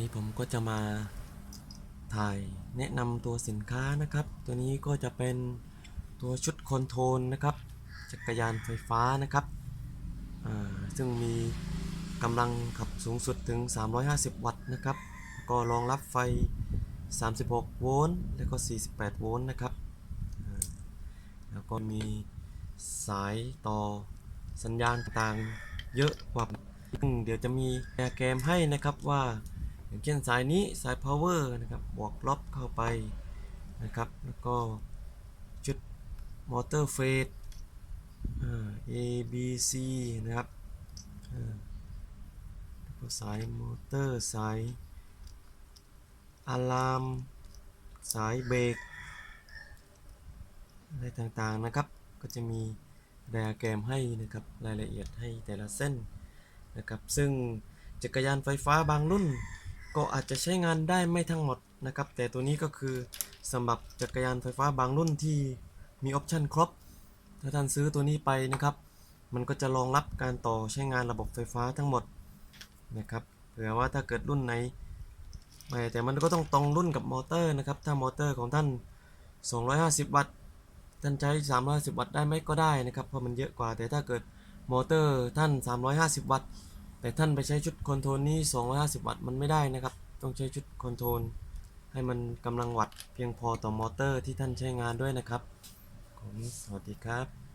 นี้ผมก็จะมาถ่ายแนะนำตัวสินค้านะครับ ตัวนี้ก็จะเป็นตัวชุดคอนโทรลนะครับ จักรยานไฟฟ้านะครับ ซึ่งมีกำลังขับสูงสุดถึง 350 วัตต์นะครับ ก็รองรับไฟ 36 โวลต์ และก็ 48 โวลต์นะครับ แล้วก็มีสายต่อสัญญาณต่างเยอะกว่าซึ่งเดี๋ยวจะมีแอร์แกมให้นะครับว่า อย่างเช่นสายนี้สาย power นะครับบวกลบเข้าไปนะครับ แล้วก็ชุดมอเตอร์เฟส A B C นะครับแล้วก็สายมอเตอร์สายอะลามสายเบรกอะไรต่างๆนะครับ ก็จะมีไดอะแกรมให้นะครับรายละเอียดให้แต่ละเส้นนะครับ ซึ่งจักรยานไฟฟ้าบางรุ่น ก็อาจจะใช้งานได้ไม่ทั้งหมดนะครับ แต่ตัวนี้ก็คือสำหรับจักรยานไฟฟ้าบางรุ่นที่มีออปชันครบ ถ้าท่านซื้อตัวนี้ไปนะครับ มันก็จะรองรับการต่อใช้งานระบบไฟฟ้าทั้งหมดนะครับเผื่อว่าถ้าเกิดรุ่นไหนไม่แต่มันก็ต้องตรงรุ่นกับมอเตอร์นะครับ ถ้ามอเตอร์ของท่าน 250 วัตต์ ท่านใช้ 350 วัตต์ได้ไหมก็ได้นะครับ เพราะมันเยอะกว่า แต่ถ้าเกิดมอเตอร์ท่าน 350 วัตต์ แต่ท่านไปใช้ชุดคอนโทรลนี้ 250 วัตต์มันไม่ได้นะครับ ต้องใช้ชุดคอนโทรลให้มันกำลังวัตต์เพียงพอต่อมอเตอร์ที่ท่านใช้งานด้วยนะครับ ผมสวัสดีครับ